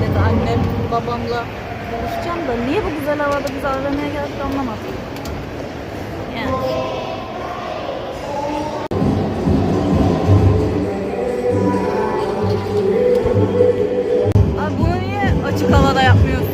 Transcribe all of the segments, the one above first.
dedi annem babamla buluşacağım da niye bu güzel havada bizi aramaya geldik anlamadım. Yani. Abi bunu niye açık havada yapmıyorsunuz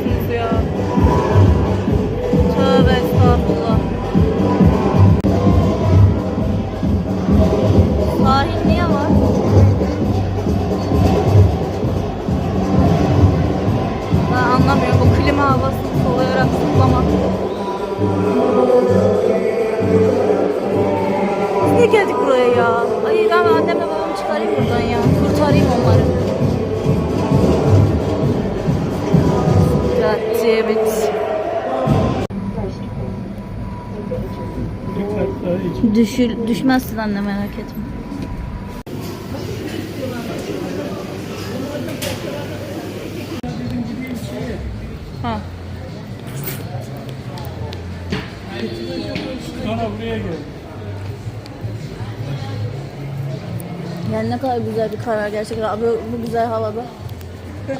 Düşür, düşmezsin anne merak etme. Ha. Sonra buraya gel. Yani ne kadar güzel bir karar gerçekten. Abi bu güzel havada.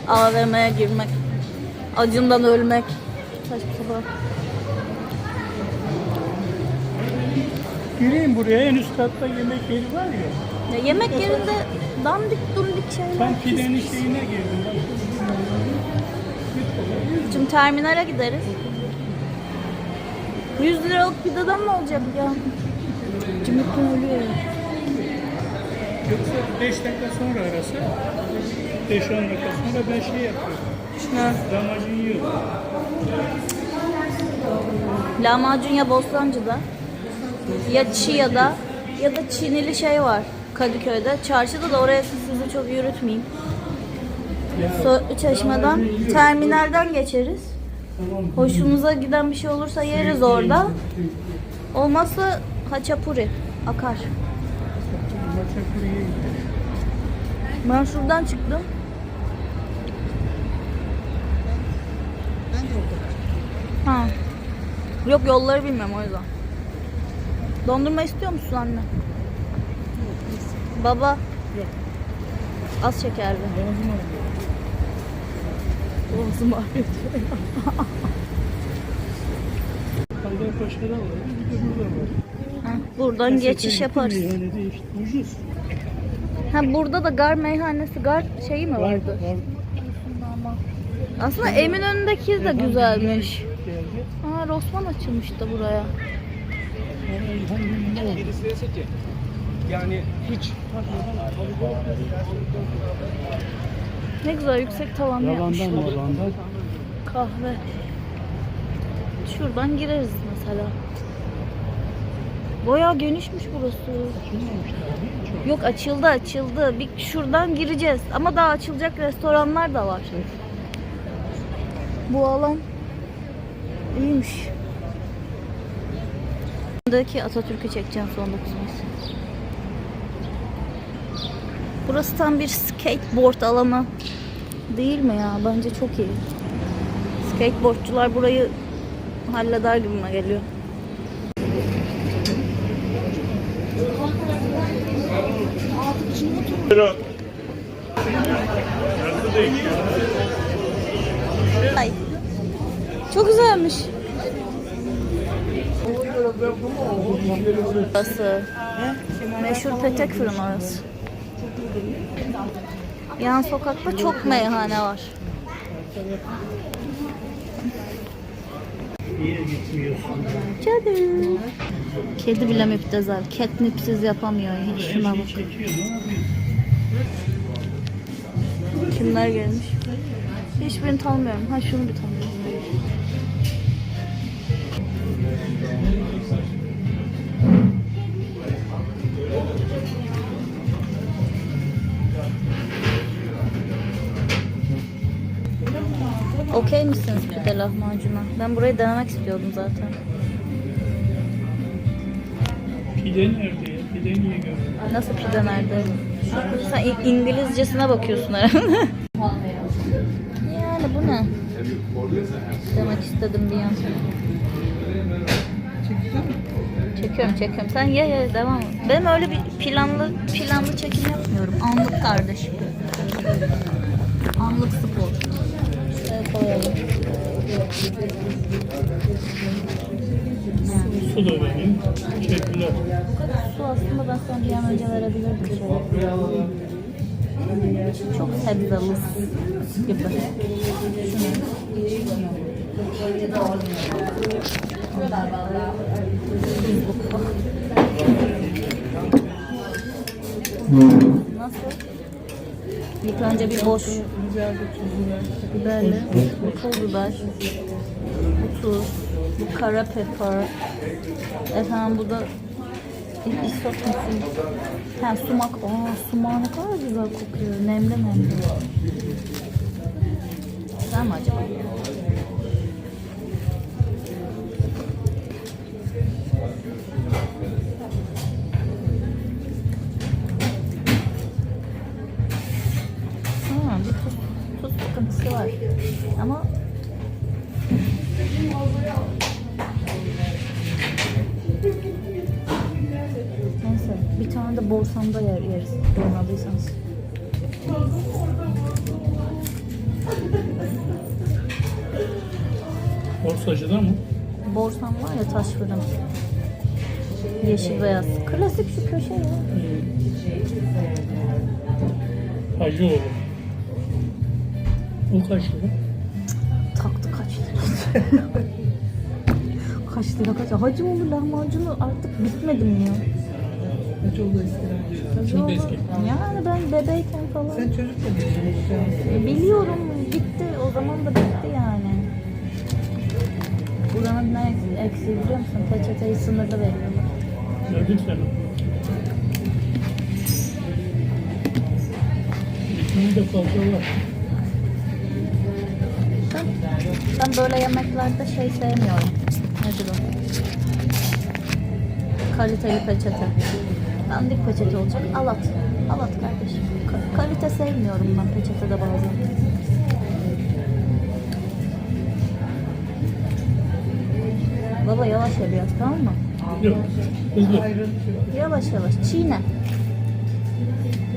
AVM'ye girmek. Acımdan ölmek. Saçma sapan. Gireyim buraya en üst katta yemek yeri var ya. Ya yemek yerinde dandik dundik şeyler. Tam pidenin şeyine girdim. Şimdi terminale gideriz. 100 liralık pideden ne olacak ya? Cimrikten ölüyor. Yoksa 5 dakika sonra arası 5-10 dakika sonra ben şey yapıyorum. Ne? Damacın yiyorum. Lahmacun ya Bostancı'da ya Çiğya'da ya da Çinili şey var Kadıköy'de. Çarşıda da oraya sizi çok yürütmeyeyim. So Çeşmeden terminalden geçeriz. Hoşumuza giden bir şey olursa yeriz orada. Olmazsa haçapuri akar. Ben şuradan çıktım. Ha. Yok yolları bilmiyorum o yüzden. Dondurma istiyor musun anne? Baba. Yok. Az şekerli. Boğazım ağrıyor. Boğazım ağrıyor. Kalderpaşa'da var. Bir de burada var. Ha, Buradan geçiş Gerçekten yaparız. Meyhanede işte ucuz. Ha burada da gar meyhanesi, gar şeyi mi Var, vardı? var. Aslında Eminönü'ndeki de güzelmiş. Aa Rosman da buraya. Yani hiç Ne güzel yüksek tavanlı yalandan yapmışlar. yalandan Kahve. Şuradan gireriz mesela. Bayağı genişmiş burası. Yok açıldı açıldı. Bir şuradan gireceğiz. Ama daha açılacak restoranlar da var. Bu alan iyiymiş. Buradaki Atatürk'ü çekeceğim son 9 Mayıs. Burası tam bir skateboard alanı değil mi ya? Bence çok iyi. Skateboardçular burayı halleder gibime geliyor. Ay. Çok güzelmiş. Burası. Meşhur petek fırın. Yan sokakta çok meyhane var. Canım. Kedi bile müptezel. Catnipsiz yapamıyor. Hiç şuna bak. Kimler gelmiş? Hiçbirini tanımıyorum. Ha şunu bir tanıyorum. Okey misiniz pide lahmacuna? Ben burayı denemek istiyordum zaten. Pide nerede ya? Pide niye gördün? Nasıl pide nerede? Sen İ- İngilizcesine bakıyorsun herhalde. yani bu ne? Demek istedim bir an. Çekiyorum çekiyorum. Sen ye ye devam et. Benim öyle bir planlı planlı çekim yapmıyorum. Anlık kardeşim. Anlık spor. Koyalım. Su da vereyim. Teşekkürler. Su aslında ben sana bir an önce verebilirdim. Çok sebzeli gibi. Nasıl? İlk önce bir boş biberle, bu pul biber, bu tuz, bu kara pepper, efendim bu da isot musun? Ha sumak. Aa sumak ne kadar güzel kokuyor. Nemli nemli. Güzel mi acaba? Sıkıntısı var. Ama Neyse bir tane de borsamda yer, yeriz. Doymadıysanız. Borsacıda mı? Borsam var ya taş fırın. Yeşil beyaz. Klasik şu köşe ya. Hacı olur. O kaç lira? Taktı kaç lira? kaç lira kaç? Hacı olur lahmacunu artık bitmedi mi ya? Kaç oldu eskiden? Çok eski. Yani ben bebeyken falan. Sen çocukken yaşamışsın. Biliyorum gitti. O zaman da bitti yani. Buranın ne eks- eksiği biliyor musun? Peçeteyi sınırda veriyorlar. Gördüm seni. Bitmeyi de fazla var. Ben böyle yemeklerde şey sevmiyorum. Nedir o? Kaliteli peçete. Dandik peçete olacak. Al at. Al at kardeşim. Ka- kalite sevmiyorum ben peçetede bazen. Baba yavaş ye biraz tamam mı? Yok. Hızlı. Yavaş yavaş. Çiğne.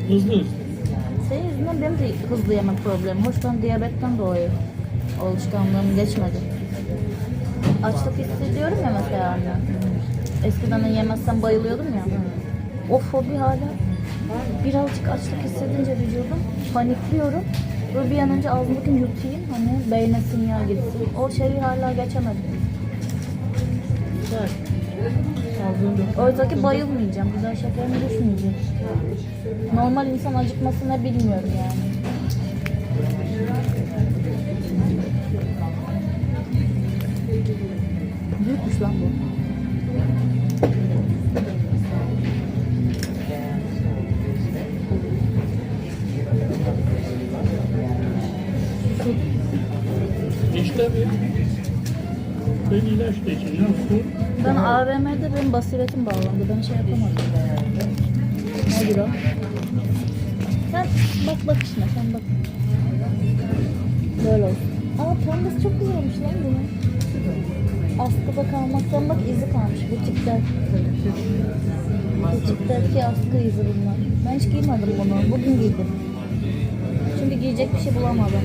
Hızlı hızlı. Senin yüzünden benim de hızlı yeme problemim. Hoş ben diyabetten dolayı alışkanlığım geçmedi. Açlık hissediyorum ya mesela anne. Eskiden de yemezsem bayılıyordum ya. O fobi hala birazcık açlık hissedince vücudum panikliyorum. Böyle bir an önce ağzımdakini yutayım hani beyne sinyal gitsin. O şeyi hala geçemedim. Güzel. Oradaki bayılmayacağım. Daha şekerim düşmeyecek. Normal insan acıkması ne bilmiyorum yani. Büyükmüş lan bu. İş tabii. Ben ilaç da için nasıl? Ben AVM'de benim basiretim bağlandı. Ben şey yapamadım. Nedir o? Sen bak bak işine sen bak. Böyle olsun. Aa pembesi çok güzelmiş lan bunun. Askıda kalmaktan bak izi kalmış butikte. Butikteki askı izi bunlar. Ben hiç giymedim bunu. Bugün giydim. Çünkü giyecek bir şey bulamadım.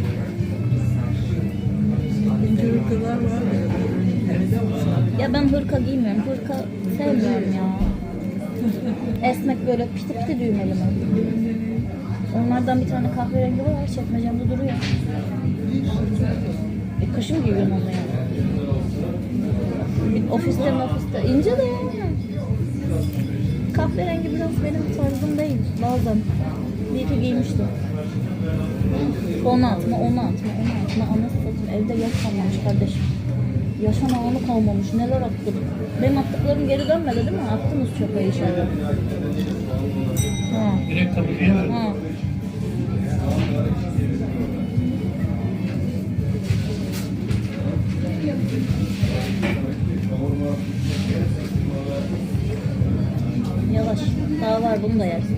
Ya ben hırka giymiyorum. Hırka sevmiyorum ya. Esnek böyle piti piti düğmeli mi? Onlardan bir tane kahverengi var. Çekmecemde duruyor. E, kışın giyiyorum onu yani. Ofiste ofiste. ince de yani. Kahverengi biraz benim tarzım değil. Bazen. Bir iki giymiştim. Onu atma, onu atma, onu atma. Anasını satayım. Evde yaş kalmamış kardeşim. Yaşam anı kalmamış. Neler attım. Benim attıklarım geri dönmedi değil mi? Attınız çöpe. Ha. Direkt tabii ver. Ha. Daha var bunu da yersin.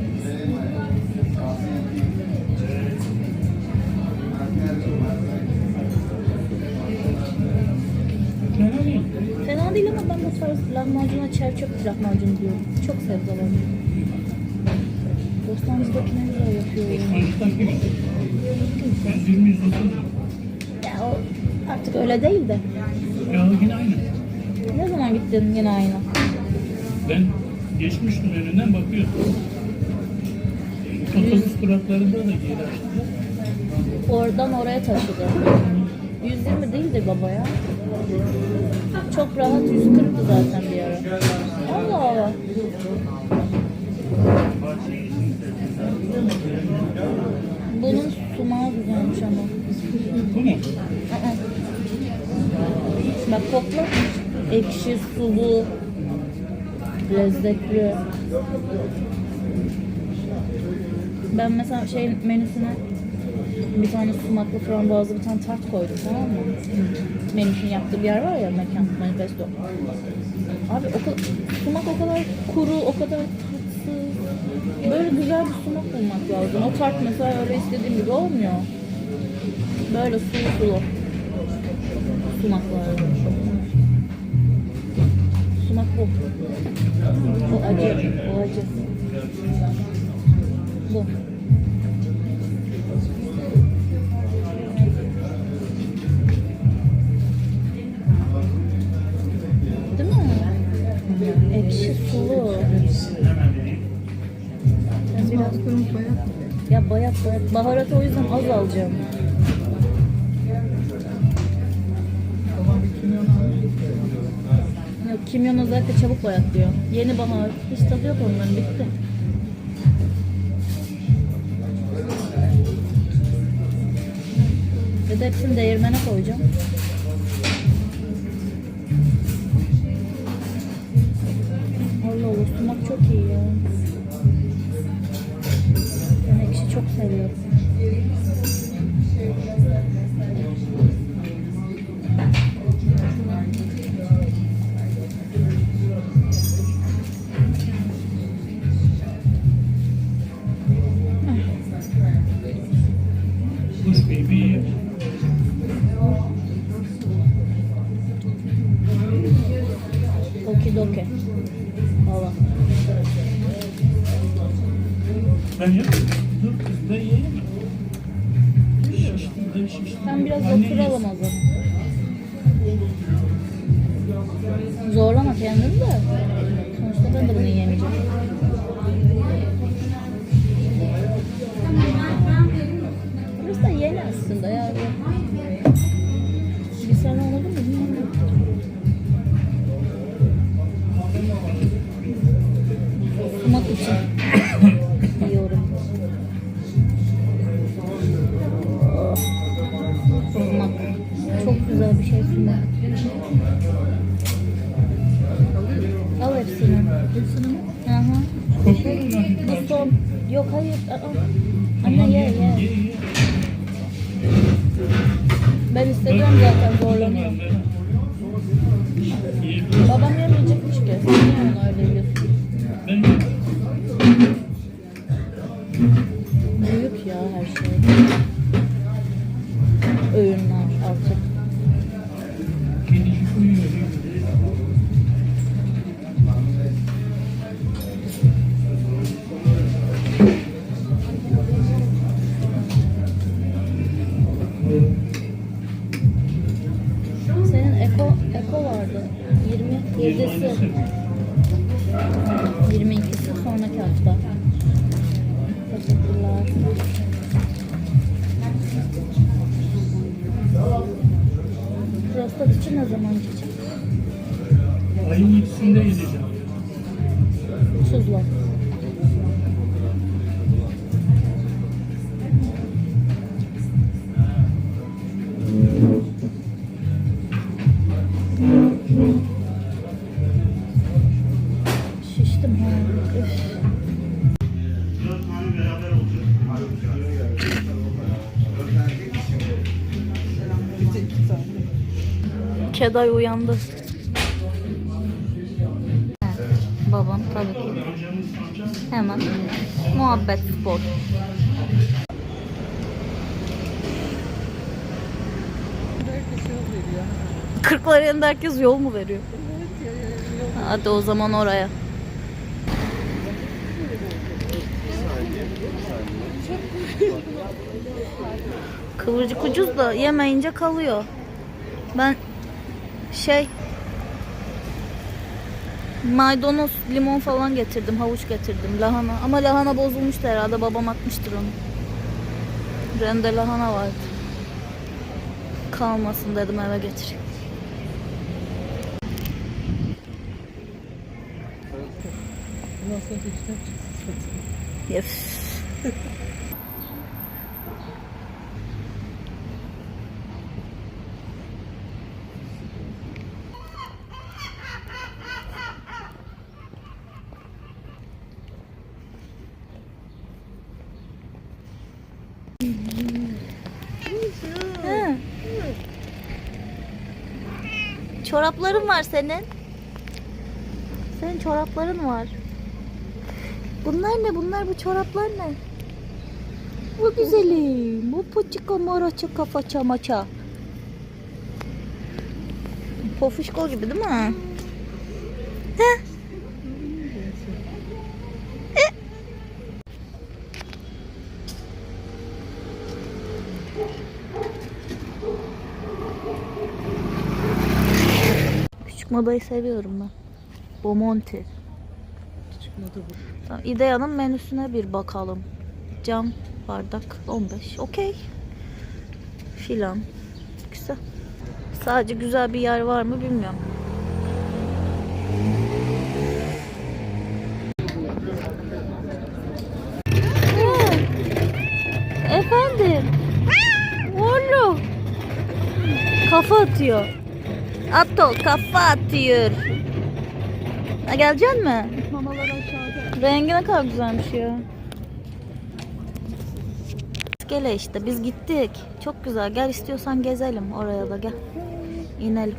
Fena değil. Ama ben bu tarz lahmacuna çerçöp lahmacun diyorum. Çok sebze var. Bostancı'daki ne güzel yapıyor. ya. Osmanlı'dan gibi. Ben 20 yüz otuz. Ya o Artık öyle değil de. Ya yine aynı. Ne zaman gittin yine aynı? Ben geçmiştim önünden bakıyordum. Otobüs duraklarında da geri açtılar. Oradan oraya taşıdı. 120 değildir baba ya. Çok rahat 140'tı zaten bir ara. Allah Allah. Bunun sumağı güzelmiş ama. Bu mu? Bak kokla. Ekşi, sulu, lezzetli. Ben mesela şey menüsüne bir tane sumaklı frambuazlı bir tane tart koydum tamam mı? Menüsünü yaptığı bir yer var ya mekan, manifesto. Abi o sumak o kadar kuru, o kadar tatsız. Böyle güzel bir sumak bulmak lazım. O tart mesela öyle istediğim gibi olmuyor. Böyle sulu sulu. Sumaklar. Bu. Bu acı. Bu acı. Bu. Değil mi? Ekşi sulu. Biraz bayat. Ya bayat bayat. Baharatı o yüzden az alacağım. Yok kimyon özellikle çabuk bayatlıyor. Yeni bahar. Hiç tadı yok onların bitti. Ve de hepsini değirmene koyacağım. Allah Allah sumak çok iyi ya. Ben ekşi çok seviyorum. Obrigada. Keday uyandı. Babam tabii ki. Hemen. Muhabbet spor. Kırklar yanında herkes yol mu veriyor? Hadi o zaman oraya. Kıvırcık ucuz da yemeyince kalıyor. Ben şey maydanoz, limon falan getirdim, havuç getirdim, lahana. Ama lahana bozulmuştu herhalde, babam atmıştır onu. Rende lahana vardı. Kalmasın dedim eve getireyim. Yes. Ha. Çorapların var senin. Senin çorapların var. Bunlar ne? Bunlar bu çoraplar ne? Bu güzelim. Bu paçika maraça kafa çamaça. Pofuşko gibi değil mi? Heh. Eh. Küçük modayı seviyorum ben. Bomonti. Çıkmadı bu. Tamam, İdea'nın menüsüne bir bakalım. Cam, bardak 15. Okey. Filan. Güzel. Sadece güzel bir yer var mı bilmiyorum. Efendim. Oğlum. Kafa atıyor. Atol kafa atıyor. Ha, gelecek mi? Mamalar aşağıda. Rengi ne kadar güzelmiş ya. Gele işte biz gittik. Çok güzel. Gel istiyorsan gezelim oraya da gel. İnelim.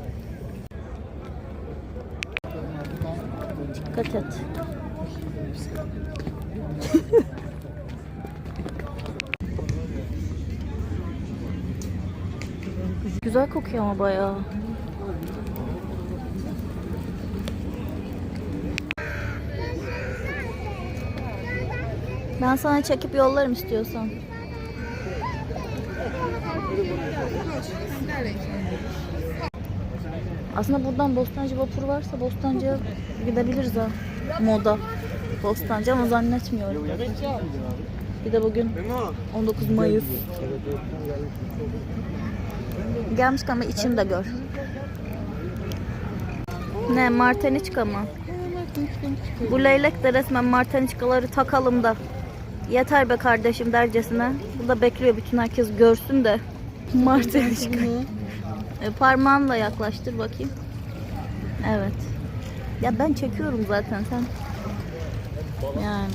Dikkat et. güzel kokuyor ama bayağı. Ben sana çekip yollarım istiyorsan. Aslında buradan Bostancı vapuru varsa Bostancı'ya gidebiliriz ha. Moda. Bostancı ama zannetmiyorum. Bir de bugün 19 Mayıs. Gelmişken ama içini de gör. Ne Marteniçka mı? Bu leylek de resmen marteniçkaları takalım da. Yeter be kardeşim dercesine. Bu da bekliyor bütün herkes görsün de. Marteniçka. E, parmağınla yaklaştır bakayım. Evet. Ya ben çekiyorum zaten sen. Yani.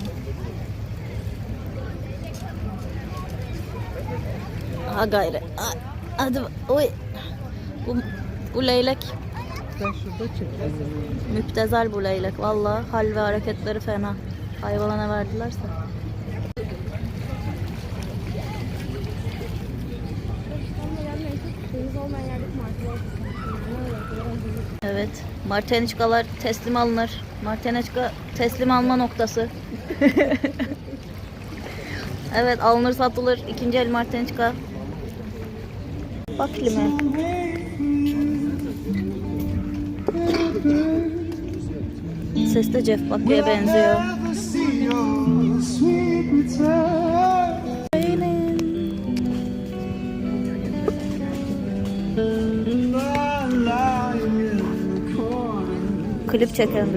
Ha gayret. Ha, Hadi bak- oy. Bu, bu leylek Ben şurada çekeceğim. Müptezel bu leylek. Valla hal ve hareketleri fena. Hayvana ne verdilerse. Evet. Marteniçkalar teslim alınır. Marteniçka teslim alma noktası. evet alınır satılır. İkinci el Marteniçka. Bak lime. Ses de Jeff Buckley'e benziyor. klip çekelim.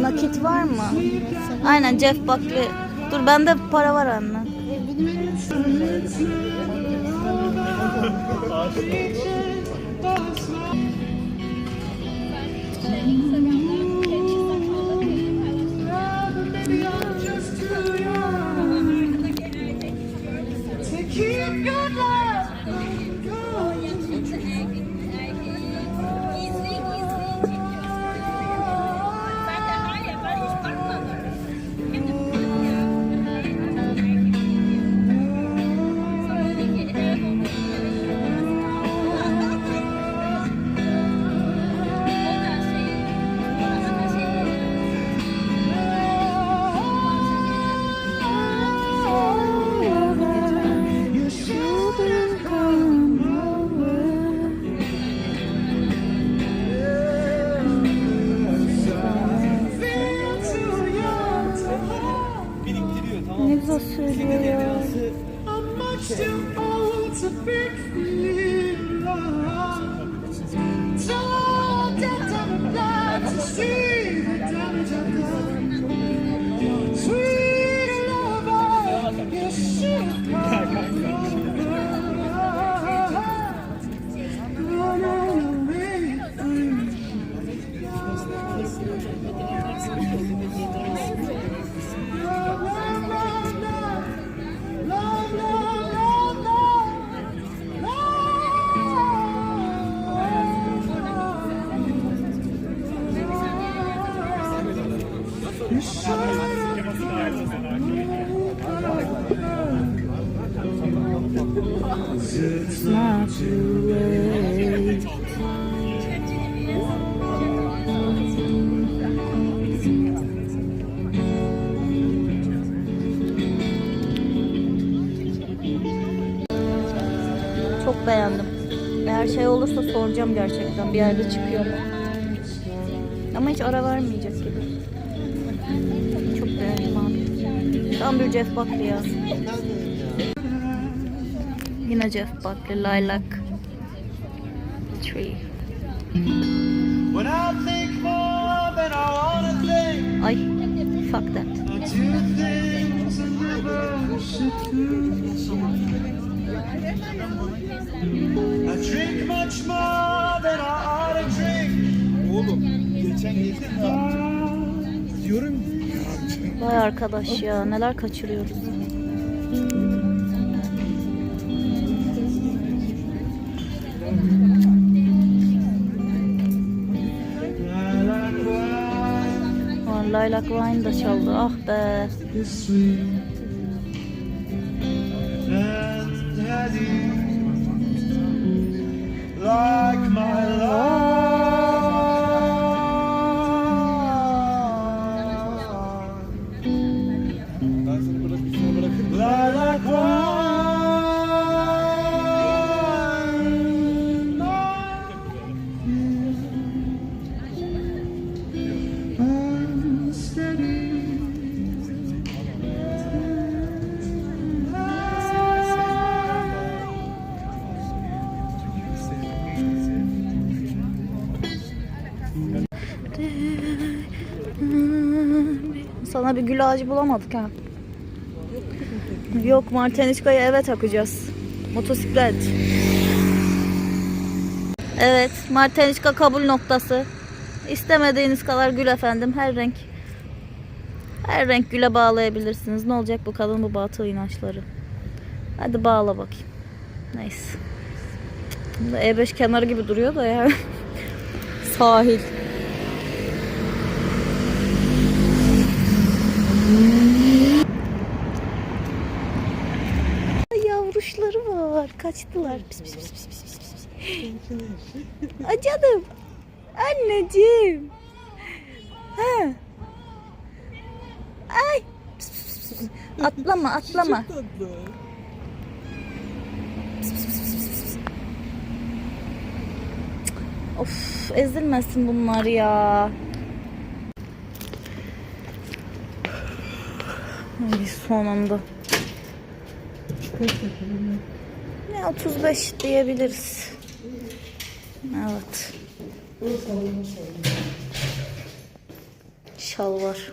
Nakit var mı? Aynen Jeff Buckley. Dur bende para var anne. Benim. good life. Soracağım gerçekten bir yerde çıkıyor mu? Ama hiç ara vermeyecek gibi. Çok beğendim abi. Tam bir Jeff Buckley ya. Yine Jeff Buckley, Lilac Oğlum, geçen gece diyorum Vay arkadaş ya neler kaçırıyoruz. Lilac Wine da çaldı. Ah be. Sana bir gül ağacı bulamadık ha. Yok Martenişka'ya eve takacağız. Motosiklet. Evet Martenişka kabul noktası. İstemediğiniz kadar gül efendim. Her renk. Her renk güle bağlayabilirsiniz. Ne olacak bu kadın bu batıl inançları. Hadi bağla bakayım. Neyse. Bunda E5 kenarı gibi duruyor da ya. Sahil. Ay, Yavruşları var. Kaçtılar. Pis pis pis pis pis pis. pis. Ay canım. Anneciğim. Ha. Ay. Pis, pis, pis, pis. Atlama atlama. Çok tatlı. Of ezilmesin bunlar ya. Ay sonunda. Ne 35 diyebiliriz. Evet. Şalvar.